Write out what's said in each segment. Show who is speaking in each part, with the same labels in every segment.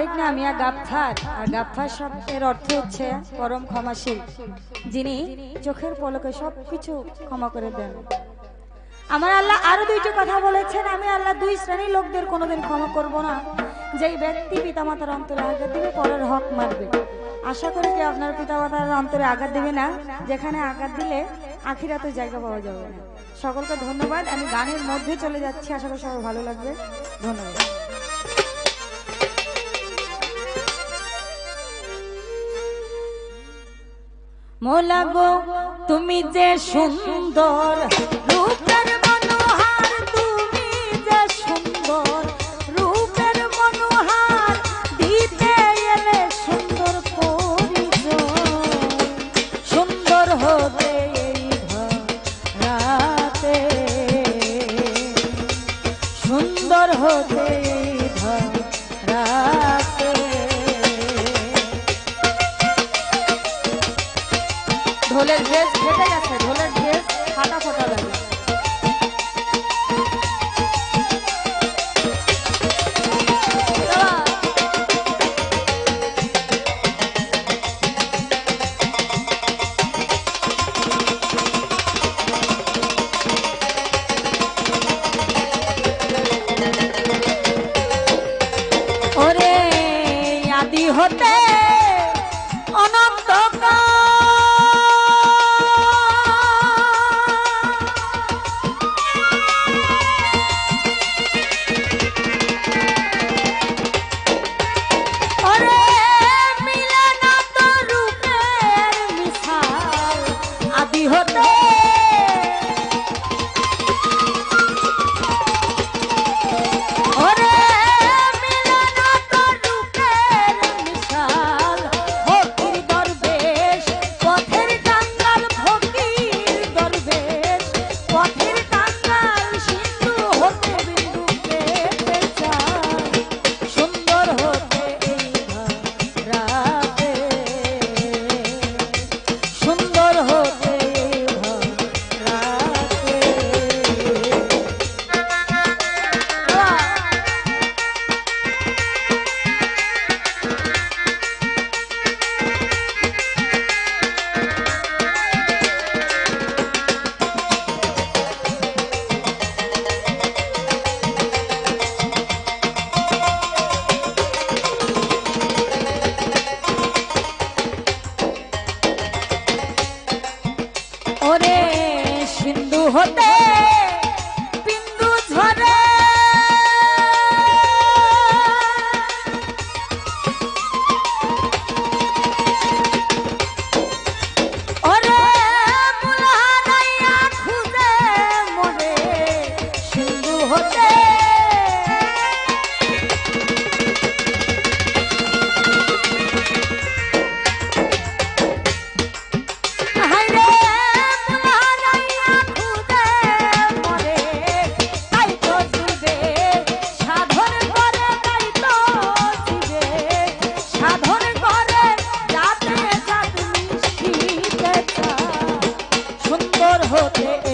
Speaker 1: আরেক নাম ইয়া গাফফার আর গাফফার শব্দের অর্থ হচ্ছে পরম ক্ষমাশীল, যিনি চোখের পলকে সবকিছু ক্ষমা করে দেন। আমার আল্লাহ আরও দুইটি কথা বলেছেন, আমি আল্লাহ দুই শ্রেণির লোকদের কোনোদিন ক্ষমা করব না। যেই ব্যক্তি পিতামাতার অন্তরে আঘাত দিবে, পরের হক মারবে আশা করি কি আপনার পিতামাতার অন্তরে আঘাত দিবে না, যেখানে আঘাত দিলে আখিরাতে জায়গা পাওয়া যাবে না। সকলকে ধন্যবাদ, আমি গানের মধ্যে চলে যাচ্ছি, আশা করি সবাই ভালো লাগবে। ধন্যবাদ। মোলা গো তুমি যে সুন্দর রূপের সিন্ধু হতে সুন্দর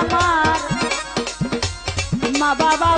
Speaker 1: আমার মা বাবা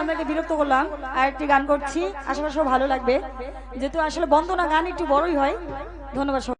Speaker 1: আপনাদেরকে বিরক্ত করলাম, আর একটি গান করছি। আশেপাশে ভালো লাগবে। যেহেতু আসলে বন্দনা গান একটু বড়ই হয়। ধন্যবাদ।